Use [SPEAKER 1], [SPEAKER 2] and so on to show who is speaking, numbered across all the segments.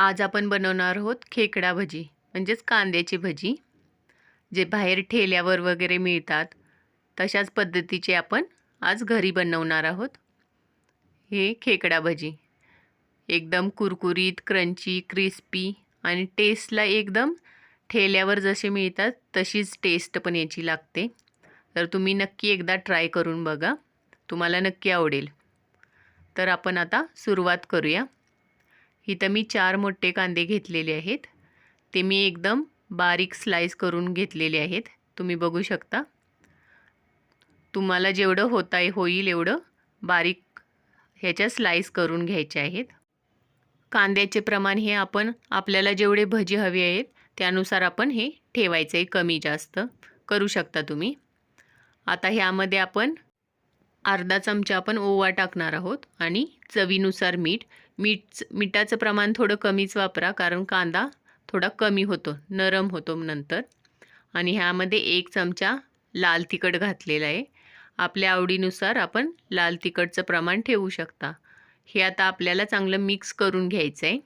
[SPEAKER 1] आज आपण बनवणार आहोत खेकडा भजी म्हणजेच कांद्याची भजी जे बाहेर ठेल्यावर वगैरे मिळतात. तशाच पद्धतीचे आपण आज घरी बनवणार आहोत. हे खेकडा भजी. एकदम कुरकुरीत क्रंची क्रिस्पी आणि टेस्टला एकदम ठेल्यावर जसे मिळतात तशीच टेस्ट पण याची लागते. तर तुम्ही नक्की एकदा ट्राय करून बघा. तुम्हाला नक्की आवडेल. तर आपण आता सुरुवात करूया. इथं मी चार मोठे कांदे घेतलेले आहेत. ते मी एकदम बारीक स्लाईस करून घेतलेले आहेत. तुम्ही बघू शकता. तुम्हाला जेवढं होता होईल एवढं बारीक ह्याच्या स्लाईस करून घ्यायचे आहेत. कांद्याचे प्रमाण हे आपण आपल्याला जेवढे भजी हवे आहेत त्यानुसार आपण हे ठेवायचं आहे कमी जास्त. करू शकता तुम्ही. आता ह्यामध्ये आपण अर्धा चमचा आपण ओवा टाकणार आहोत आणि चवीनुसार मीठ. मीठ मिठाचं प्रमाण थोडं कमीच वापरा कारण कांदा थोडा कमी होतो नरम होतो नंतर. आणि ह्यामध्ये एक चमचा लाल तिखट घातलेला आहे. आपल्या आवडीनुसार आपण लाल तिखटचं प्रमाण ठेवू शकता. हे आता आपल्याला चांगलं मिक्स करून घ्यायचं आहे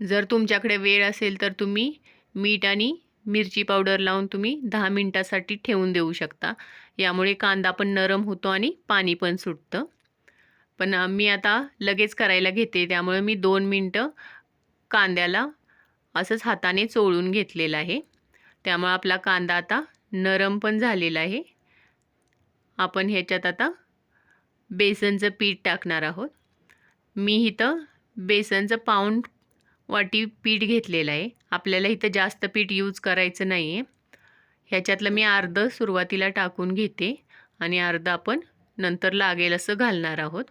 [SPEAKER 1] जर तुमच्याकडे वेळ असेल तर तुम्ही मीठ आणि मिरची पावडर लावून तुम्ही दहा मिनटासाठी ठेवून देऊ शकता. यामुळे कांदा पण नरम होतो आणि पाणी पण सुटतं. पण मी आता लगेच करायला घेते. त्यामुळे मी दोन मिनटं कांद्याला असंच हाताने चोळून घेतलेलं आहे. त्यामुळे आपला कांदा आता नरम पण झालेला आहे. आपण ह्याच्यात आता बेसनचं पीठ टाकणार आहोत. मी इथं बेसनचं पाऊंड वाटी पीठ घेतलेलं आहे. आपल्याला इथं जास्त पीठ यूज करायचं नाही आहे ह्याच्यातलं मी अर्धं सुरुवातीला टाकून घेते आणि अर्धं आपण नंतर लागेल असं घालणार आहोत.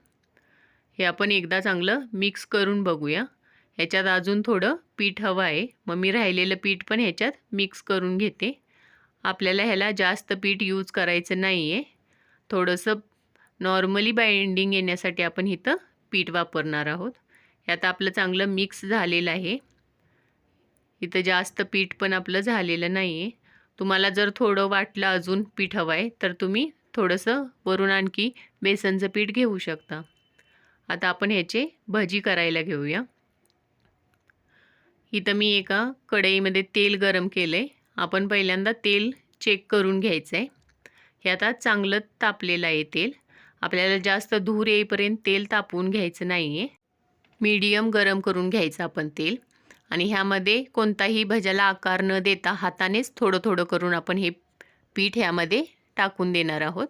[SPEAKER 1] हे आपण एकदा चांगलं मिक्स करून बघूया. ह्याच्यात अजून थोडं पीठ हवं आहे. मग मी राहिलेलं पीठ पण ह्याच्यात मिक्स करून घेते. आपल्याला ह्याला जास्त पीठ यूज करायचं नाही आहे थोडंसं नॉर्मली बाइंडिंग येण्यासाठी आपण इथं पीठ वापरणार आहोत. यात आपलं चांगलं मिक्स झालेलं आहे. इथं जास्त पीठ पण आपलं झालेलं नाही आहे तुम्हाला जर थोडं वाटलं अजून पीठ हवं आहे तर तुम्ही थोडंसं वरून आणखी बेसनचं पीठ घेऊ शकता. आता आपण ह्याचे भजी करायला घेऊया. इथं मी एका कढईमध्ये तेल गरम केलं आहे आपण पहिल्यांदा तेल चेक करून घ्यायचं आहे हे आता चांगलं तापलेलं आहे तेल. आपल्याला जास्त धूर येईपर्यंत तेल तापवून घ्यायचं नाही आहे मीडियम गरम करून घ्यायचं आपण तेल. आणि ह्यामध्ये कोणताही भज्याला आकार न देता हातानेच थोडं थोडं करून आपण हे पीठ ह्यामध्ये टाकून देणार आहोत.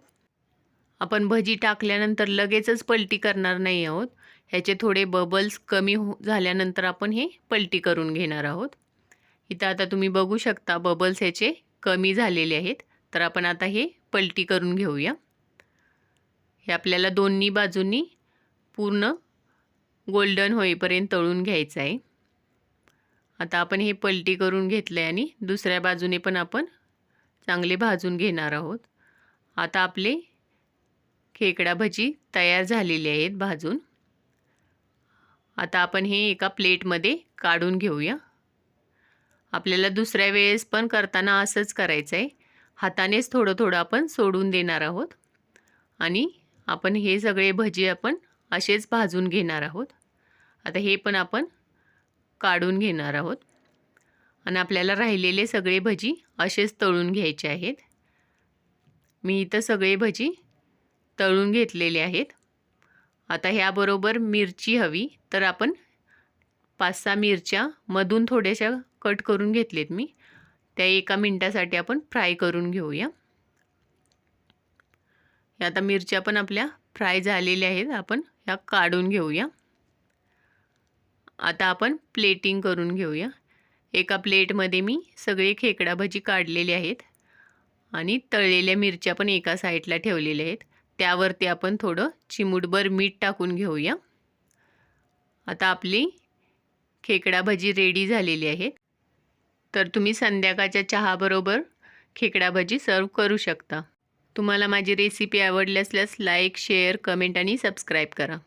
[SPEAKER 1] आपण भजी टाकल्यानंतर लगेचच पलटी करणार नाही आहोत. ह्याचे थोडे बबल्स कमी हो झाल्यानंतर आपण हे पलटी करून घेणार आहोत. इथं आता तुम्ही बघू शकता बबल्स ह्याचे कमी झालेले आहेत. तर आपण आता हे पलटी करून घेऊया. हे आपल्याला दोन्ही बाजूंनी पूर्ण गोल्डन होईपर्यंत तळून घ्यायचं आहे. आता आपण हे पलटी करून घेतलं आहे आणि दुसऱ्या बाजूने पण आपण चांगले भाजून घेणार आहोत. आता आपले खेकडा भजी तयार झालेले आहेत भाजून. आता आपण हे एका प्लेटमध्ये काढून घेऊया. आपल्याला दुसऱ्या वेळेस पण करताना असंच करायचं आहे हातानेच थोडं थोडं आपण सोडून देणार आहोत. आणि आपण हे सगळे भजी आपण असेच भाजून घेणार आहोत. आता हे पण आपण काढून घेणार आहोत. आणि आपल्याला राहिलेले सगळे भजी असेच तळून घ्यायचे आहेत. मी इथं सगळे भजी तळून घेतलेले आहेत. आता ह्याबरोबर मिरची हवी तर आपण पाच सहा मिरच्या मधून थोड्याशा कट करून घेतलेत मी. त्या एका मिनटासाठी आपण फ्राय करून घेऊया. आता मिरच्या पण आपल्या फ्राय झालेले आहेत. आपण ह्या काढून घेऊया. आता आपण प्लेटिंग करून घेऊया. एका प्लेटमध्ये मी सगळे खेकडा भजी काढलेले आहेत. आणि तळलेल्या मिरच्या पण एका साईडला ठेवलेल्या आहेत. त्यावरती आपण थोडं चिमूटभर मीठ टाकून घेऊया. आता आपली खेकडा भजी रेडी झालेली आहे तर तुम्ही संध्याकाळच्या चहाबरोबर खेकडा भजी सर्व करू शकता. तुम्हाला माझी रेसिपी आवडली असल्यास लाईक शेअर कमेंट आणि सबस्क्राईब करा.